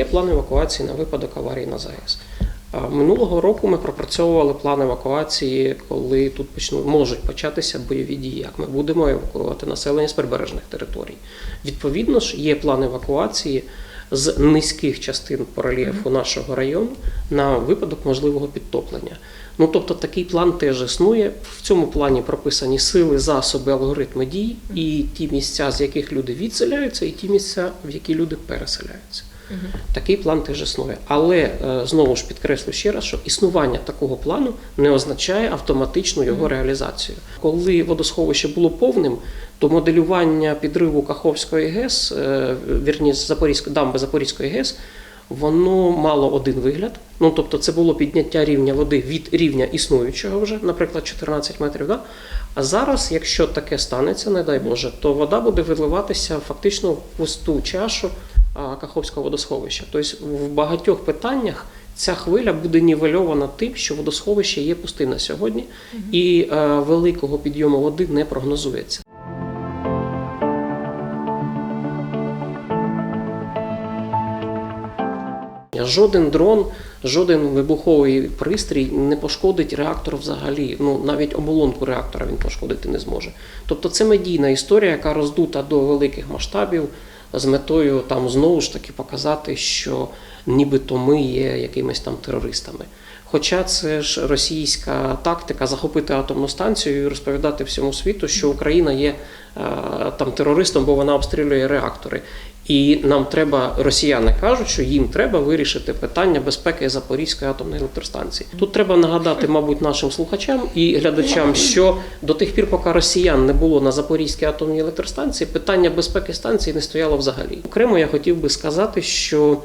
є план евакуації на випадок аварії на ЗАЕС. Минулого року ми пропрацьовували план евакуації, коли тут почнуть можуть початися бойові дії. Як ми будемо евакуювати населення з прибережних територій. Відповідно ж, є план евакуації з низьких частин по рельєфу нашого району на випадок можливого підтоплення. Ну тобто такий план теж існує. В цьому плані прописані сили, засоби, алгоритми дій і ті місця, з яких люди відселяються, і ті місця, в які люди переселяються. Такий план теж існує. Але е, знову ж підкреслю ще раз, що існування такого плану не означає автоматичну його реалізацію. Коли водосховище було повним, то моделювання підриву Каховської ГЕС, е, вірні Запорізької дамби Запорізької ГЕС, воно мало один вигляд. Ну тобто, це було підняття рівня води від рівня існуючого вже, наприклад, 14 метрів. Да? А зараз, якщо таке станеться, не дай Боже, то вода буде виливатися фактично в пусту чашу Каховського водосховища. Тобто в багатьох питаннях ця хвиля буде нівельована тим, що водосховище є пустим на сьогодні, і е, великого підйому води не прогнозується. Жоден дрон, жоден вибуховий пристрій не пошкодить реактор взагалі. Ну навіть оболонку реактора він пошкодити не зможе. Тобто це медійна історія, яка роздута до великих масштабів з метою там знову ж таки показати, що нібито ми є якимись там терористами. Хоча це ж російська тактика захопити атомну станцію і розповідати всьому світу, що Україна є е, там терористом, бо вона обстрілює реактори. І нам треба, росіяни кажуть, що їм треба вирішити питання безпеки Запорізької атомної електростанції. Тут треба нагадати, мабуть, нашим слухачам і глядачам, що до тих пір, поки росіян не було на Запорізькій атомній електростанції, питання безпеки станції не стояло взагалі. Окремо я хотів би сказати, що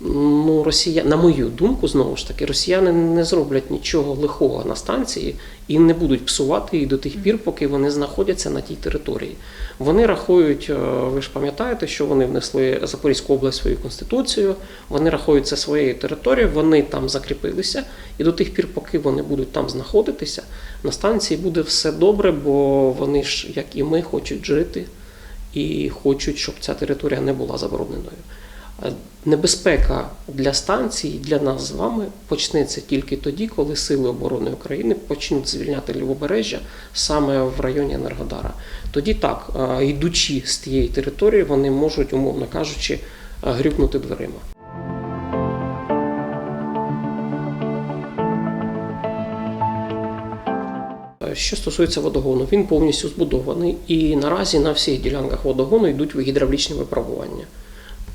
ну, росія, на мою думку, знову ж таки, росіяни не зроблять нічого лихого на станції і не будуть псувати її до тих пір, поки вони знаходяться на тій території. Вони рахують, е, ви ж пам'ятаєте, що вони внесли Запорізьку область в свою конституцію, вони рахують це своєю територією, вони там закріпилися, і до тих пір, поки вони будуть там знаходитися, на станції буде все добре, бо вони ж, як і ми, хочуть жити і хочуть, щоб ця територія не була забороненою. Е, Небезпека для станції, для нас з вами почнеться тільки тоді, коли Сили оборони України почнуть звільняти лівобережжя саме в районі Енергодара. Тоді так, е, йдучи з тієї території, вони можуть, умовно кажучи, е, грюкнути дверима. Що стосується водогону, він повністю збудований, і наразі на всіх ділянках водогону йдуть гідравлічні випробування.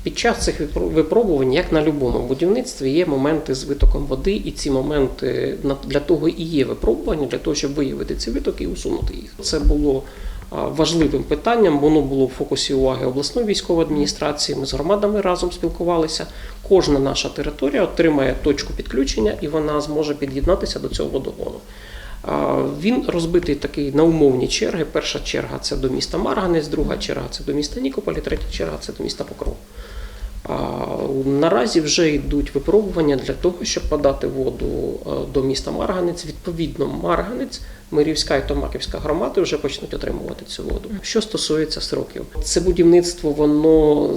Під час цих випро- випробувань, як на будь-якому будівництві, є моменти з витоком води, і ці моменти для того і є випробування, для того, щоб виявити ці витоки і усунути їх. Це було важливим питанням, воно було в фокусі уваги обласної військової адміністрації. Ми з громадами разом спілкувалися. Кожна наша територія отримає точку підключення і вона зможе під'єднатися до цього водогону. Він розбитий такий на умовні черги. Перша черга це до міста Марганець, друга черга це до міста Нікополь, третя черга це до міста Покров. Наразі вже йдуть випробування для того, щоб подати воду е, до міста Марганець. Відповідно, Марганець, Мирівська і Томаківська громади вже почнуть отримувати цю воду. Що стосується сроків, це будівництво воно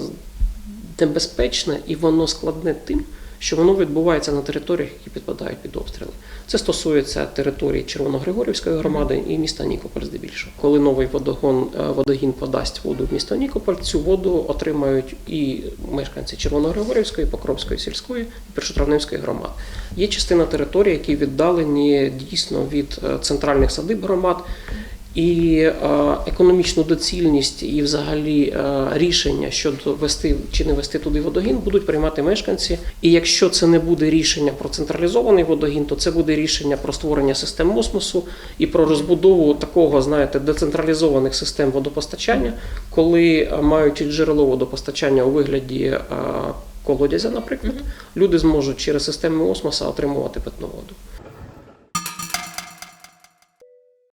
небезпечне і воно складне тим, що воно відбувається на територіях, які підпадають під обстріли. Це стосується території Червоногригорівської громади і міста Нікополь здебільшого. Коли новий водогон е, водогін подасть воду в місто Нікополь, цю воду отримають і мешканці Червоногригорівської, Покровської сільської і Першотравневської громад. Є частина території, які віддалені дійсно від е, центральних садиб громад. І е, економічну доцільність і взагалі е, рішення щодо вести чи не вести туди водогін будуть приймати мешканці. І якщо це не буде рішення про централізований водогін, то це буде рішення про створення систем осмосу і про розбудову такого, знаєте, децентралізованих систем водопостачання, коли е, маючи джерело водопостачання у вигляді колодязя, наприклад, люди зможуть через системи осмоса отримувати питну воду.